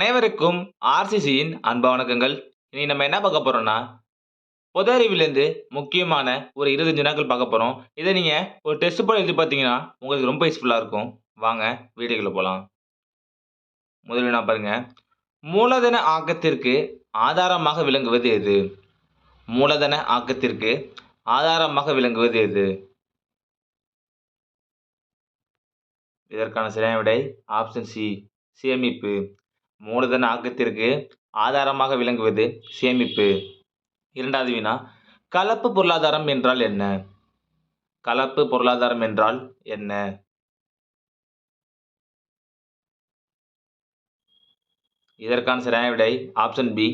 அனைவருக்கும் ஆர்சிசியின் அன்ப வணக்கங்கள். இனி நம்ம என்ன பார்க்க போறோம்னா பொது அறிவிலேருந்து முக்கியமான ஒரு இருபத்தஞ்சு நாட்கள் பார்க்க போகிறோம் இதை நீங்கள் ஒரு டெஸ்ட் போல் எழுதி பார்த்தீங்கன்னா உங்களுக்கு ரொம்ப யூஸ்ஃபுல்லாக இருக்கும். வாங்க வீடியோக்குள்ள போகலாம் முதல்ல நான் பாருங்க. மூலதன ஆக்கத்திற்கு ஆதாரமாக விளங்குவது எது? மூலதன ஆக்கத்திற்கு ஆதாரமாக விளங்குவது எது? இதற்கான சரியான விடை ஆப்ஷன் சி சேமிப்பு. மூலதன ஆக்கத்திற்கு ஆதாரமாக விளங்குவது சேமிப்பு. இரண்டாவது வினா கலப்பு பொருளாதாரம் என்றால் என்ன? கலப்பு பொருளாதாரம் என்றால் என்ன? இதற்கான சரியான விடை ஆப்ஷன் பி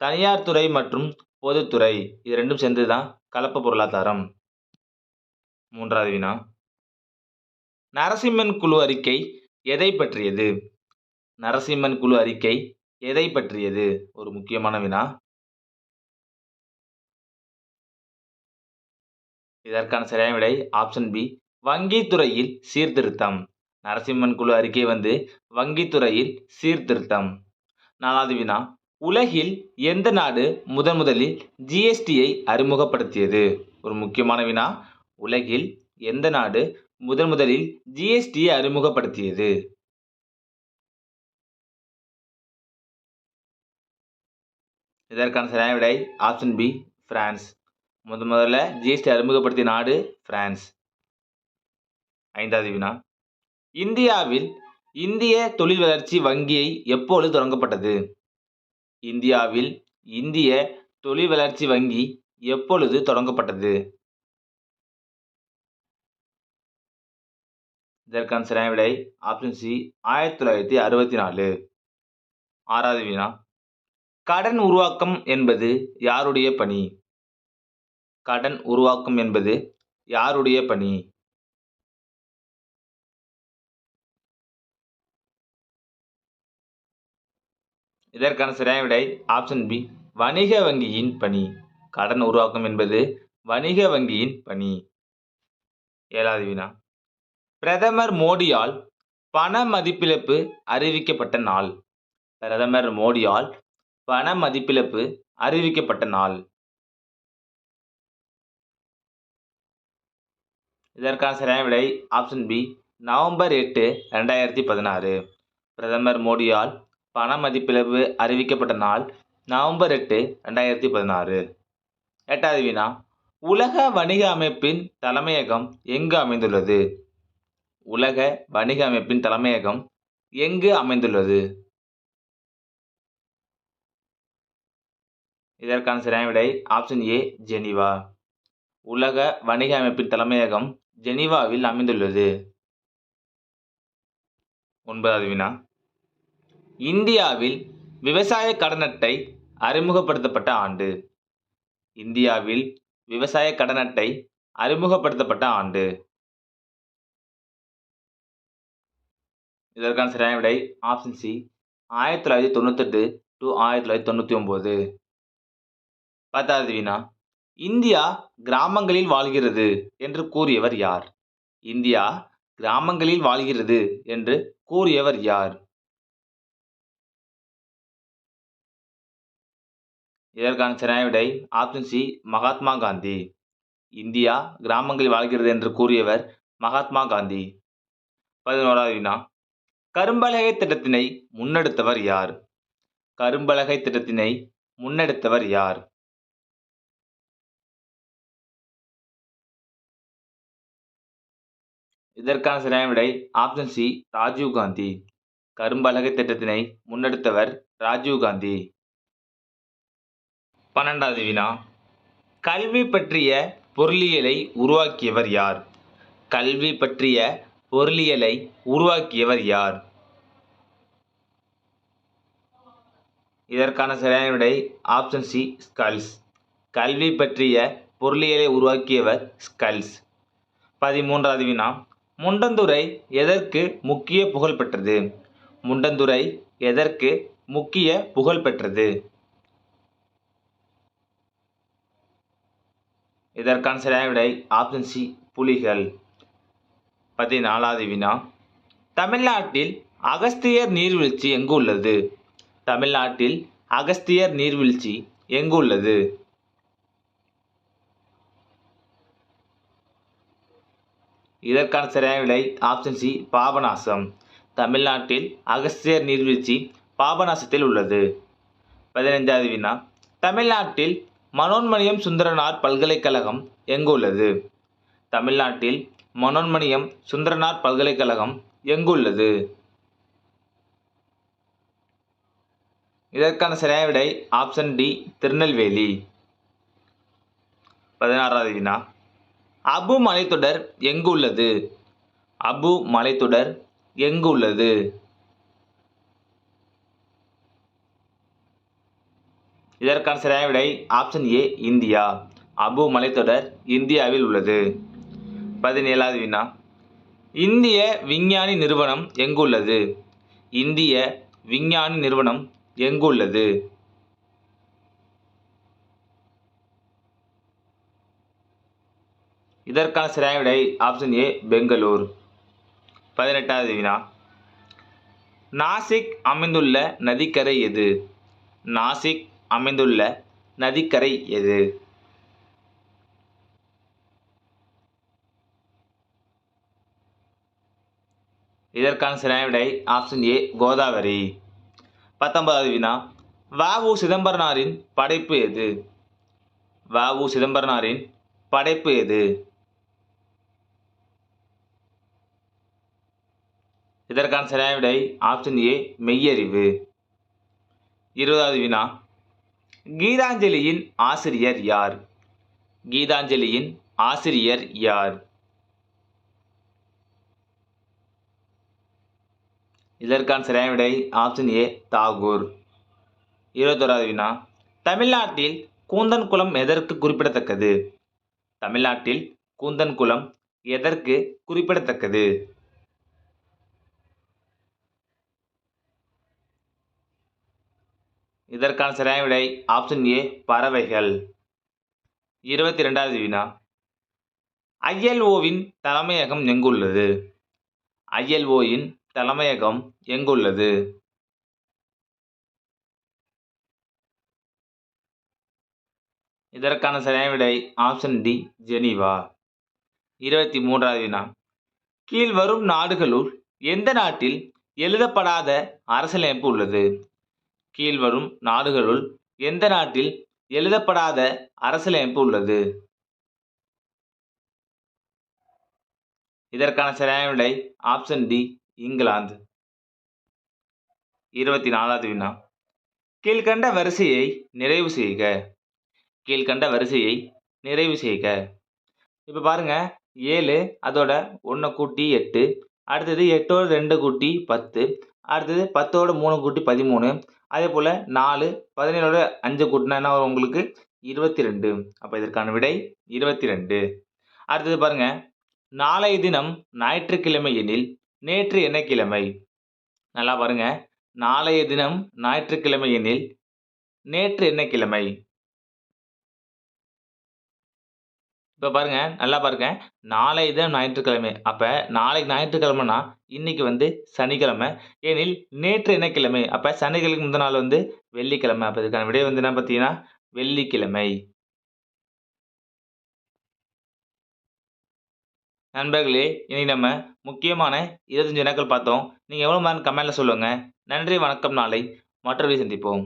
தனியார் துறை மற்றும் பொதுத்துறை இது ரெண்டும் சேர்ந்து தான் கலப்பு பொருளாதாரம். மூன்றாவது வினா நரசிம்மன் குழு அறிக்கை எதை பற்றியது? நரசிம்மன் குழு அறிக்கை எதை பற்றியது? ஒரு முக்கியமான வினா. இதற்கான சரியான விடை ஆப்ஷன் பி வங்கித்துறையில் சீர்திருத்தம். நரசிம்மன் குழு அறிக்கை வந்து வங்கித்துறையில் சீர்திருத்தம். நாலாவது வினா. உலகில் எந்த நாடு முதன் முதலில் ஜிஎஸ்டியை அறிமுகப்படுத்தியது? ஒரு முக்கியமான வினா. உலகில் எந்த நாடு முதன் முதலில் ஜிஎஸ்டியை அறிமுகப்படுத்தியது? இதற்கான சரியான விடை ஆப்ஷன் பி பிரான்ஸ். முத முதல்ல ஜிஎஸ்டி அறிமுகப்படுத்திய நாடு பிரான்ஸ். ஐந்தாவது வினா. இந்தியாவில் இந்திய தொழில் வளர்ச்சி வங்கியை எப்பொழுது தொடங்கப்பட்டது? இந்தியாவில் இந்திய தொழில் வளர்ச்சி வங்கி எப்பொழுது தொடங்கப்பட்டது? இதற்கான சரியான விடை ஆப்ஷன் சி ஆயிரத்தி தொள்ளாயிரத்தி அறுபத்தி நாலு. ஆறாவது வினா. கடன் உருவாக்கம் என்பது யாருடைய பணி? கடன் உருவாக்கம் என்பது யாருடைய பணி? இதற்கான சரியான விடை ஆப்ஷன் பி வணிக வங்கியின் பணி. கடன் உருவாக்கம் என்பது வணிக வங்கியின் பணி. ஏழாவது வினா. பிரதமர் மோடியால் பண மதிப்பிழப்பு அறிவிக்கப்பட்ட நாள். பிரதமர் மோடியால் பண மதிப்பிழப்பு அறிவிக்கப்பட்ட நாள். இதற்கான சரியான விடை ஆப்ஷன் பி நவம்பர் எட்டு ரெண்டாயிரத்தி பதினாறு. பிரதமர் மோடியால் பண மதிப்பிழப்பு அறிவிக்கப்பட்ட நாள் நவம்பர் எட்டு ரெண்டாயிரத்தி பதினாறு. எட்டாவது வினா உலக வணிக அமைப்பின் தலைமையகம் எங்கு அமைந்துள்ளது? உலக வணிக அமைப்பின் தலைமையகம் எங்கு அமைந்துள்ளது? இதற்கான சரியான விடை ஆப்ஷன் ஏ ஜெனீவா. உலக வணிக அமைப்பின் தலைமையகம் ஜெனீவாவில் அமைந்துள்ளது. ஒன்பதாவது வினா. இந்தியாவில் விவசாய கடன் அட்டை அறிமுகப்படுத்தப்பட்ட ஆண்டு. இந்தியாவில் விவசாய கடன் அட்டை அறிமுகப்படுத்தப்பட்ட ஆண்டு. இதற்கான சரியான விடை ஆப்ஷன் சி ஆயிரத்தி தொள்ளாயிரத்தி தொண்ணூத்தெட்டு டு ஆயிரத்தி தொள்ளாயிரத்தி தொண்ணூற்றி ஒம்பது பத்தாவது வினா இந்தியா கிராமங்களில் வாழ்கிறது என்று கூறியவர் யார்? இந்தியா கிராமங்களில் வாழ்கிறது என்று கூறியவர் யார்? இதற்கான சரியான விடை option C Mahatma Gandhi. India கிராமங்களில் வாழ்கிறது என்று கூறியவர் மகாத்மா காந்தி. பதினோராவது வினா கரும்பலகை திட்டத்தினை முன்னெடுத்தவர் யார்? கரும்பலகை திட்டத்தினை முன்னெடுத்தவர் யார்? இதற்கான சரியான விடை ஆப்ஷன் சி ராஜீவ் காந்தி. கரும்பலகை திட்டத்தினை முன்னெடுத்தவர் ராஜீவ் காந்தி. பன்னெண்டாவது வினா. கல்வி பற்றிய பொருளியலை உருவாக்கியவர் யார்? கல்வி பற்றிய பொருளியலை உருவாக்கியவர் யார்? இதற்கான சரியான விடை ஆப்ஷன் சி ஸ்கல்ஸ். கல்வி பற்றிய பொருளியலை உருவாக்கியவர் ஸ்கல்ஸ். பதிமூன்றாவது வினா. முண்டந்துறை எதற்கு முக்கிய புகழ் பெற்றது? முண்டந்துறை எதற்கு முக்கிய புகழ் பெற்றது? இதற்கான சரியான விடை ஆப்ஷன் சி புலிகள். பதினாலாவது வினா. தமிழ்நாட்டில் அகஸ்தியர் நீர்வீழ்ச்சி எங்கு உள்ளது? தமிழ்நாட்டில் அகஸ்தியர் நீர்வீழ்ச்சி எங்கு உள்ளது? இதற்கான சரியான விடை ஆப்ஷன் சி பாபநாசம். தமிழ்நாட்டில் அகஸ்தியர் நீர்வீழ்ச்சி பாபநாசத்தில் உள்ளது. பதினைஞ்சாவது வினா. தமிழ்நாட்டில் மனோன்மணியம் சுந்தரனார் பல்கலைக்கழகம் எங்கு உள்ளது? தமிழ்நாட்டில் மனோன்மணியம் சுந்தரனார் பல்கலைக்கழகம் எங்கு உள்ளது? இதற்கான சரியான விடை ஆப்ஷன் டி திருநெல்வேலி. பதினாறாவது வினா. அபு மலைத்தொடர் எங்கு உள்ளது? அபு மலைத்தொடர் எங்கு உள்ளது? இதற்கான சரியான விடை ஆப்ஷன் ஏ இந்தியா. அபு மலைத்தொடர் இந்தியாவில் உள்ளது. பதினேழாவது வினா. இந்திய விஞ்ஞானி நிறுவனம் எங்குள்ளது இந்திய விஞ்ஞானி நிறுவனம் எங்குள்ளது இதற்கான சரியான விடை ஆப்ஷன் ஏ பெங்களூர். பதினெட்டாவது வினா. நாசிக் அமைந்துள்ள நதிக்கரை எது? நாசிக் அமைந்துள்ள நதிக்கரை எது? இதற்கான சரியான விடை ஆப்ஷன் ஏ கோதாவரி. பத்தொன்பதாவது வினா. வ.உ. சிதம்பரனாரின் படைப்பு எது? வ.உ. சிதம்பரனாரின் படைப்பு எது? இதற்கான சரியான விடை ஆப்ஷன் ஏ மெய்யறிவு. இருபதாவது வினா. கீதாஞ்சலியின் ஆசிரியர் யார்? கீதாஞ்சலியின் ஆசிரியர் யார்? இதற்கான சரியான விடை ஆப்ஷன் ஏ தாகூர். இருபத்தோராவது வினா. தமிழ்நாட்டில் கூந்தன் குளம் எதற்கு குறிப்பிடத்தக்கது? தமிழ்நாட்டில் கூந்தன் குளம் எதற்கு குறிப்பிடத்தக்கது? இதற்கான சரியான விடை ஆப்ஷன் ஏ பறவைகள். இருபத்தி ரெண்டாவது வினா. ஐஎல்ஓவின் தலைமையகம் எங்குள்ளது? ஐஎல்ஓயின் தலைமையகம் எங்குள்ளது? இதற்கான சரியான விடை ஆப்ஷன் டி ஜெனீவா. இருபத்தி மூன்றாவது வினா. கீழ்வரும் நாடுகளுள் எந்த நாட்டில் எழுதப்படாத அரசியலமைப்பு உள்ளது? கீழ்வரும் நாடுகளுள் எந்த நாட்டில் எழுதப்படாத அரசியலமைப்பு உள்ளது? இதற்கான சரியான விடை ஆப்ஷன் டி இங்கிலாந்து. இருபத்தி நாலாவது வினா. கீழ்கண்ட வரிசையை நிறைவு செய்க. கீழ்கண்ட வரிசையை நிறைவு செய்க. இப்போ பாருங்க ஏழு அதோட ஒன்று கூட்டி எட்டு அடுத்தது எட்டோடு ரெண்டு கூட்டி பத்து அடுத்தது பத்தோட மூணு கூட்டி பதிமூணு. அதே போல் நாலு பதினேழோட அஞ்சு கூட்டினா என்ன வரும் உங்களுக்கு? இருபத்தி ரெண்டு அப்போ இதற்கான விடை இருபத்தி ரெண்டு அடுத்தது பாருங்க. நாளைய தினம் ஞாயிற்றுக்கிழமை எனில் நேற்று என்ன கிழமை? நல்லா பாருங்க. நாளைய தினம் ஞாயிற்றுக்கிழமை எனில் நேற்று என்ன கிழமை? இப்போ பாருங்க நல்லா பாருங்க. நாளை தான் ஞாயிற்றுக்கிழமை. அப்போ நாளைக்கு ஞாயிற்றுக்கிழமைனா இன்னைக்கு வந்து சனிக்கிழமை. ஏனில் நேற்று என்ன கிழமை அப்போ சனிக்கிழமை முந்தின நாள் வந்து வெள்ளிக்கிழமை. அப்போ இதுக்கான விடை வந்து என்ன பார்த்தீங்கன்னா வெள்ளிக்கிழமை. நண்பர்களே இன்னைக்கு நம்ம முக்கியமான இருபத்தஞ்சு வினாக்கள் பார்த்தோம். நீங்கள் எவ்வளோ மாதிரி கமெண்ட்டில் சொல்லுங்கள் நன்றி வணக்கம் நாளை. மற்றொரு சந்திப்போம்.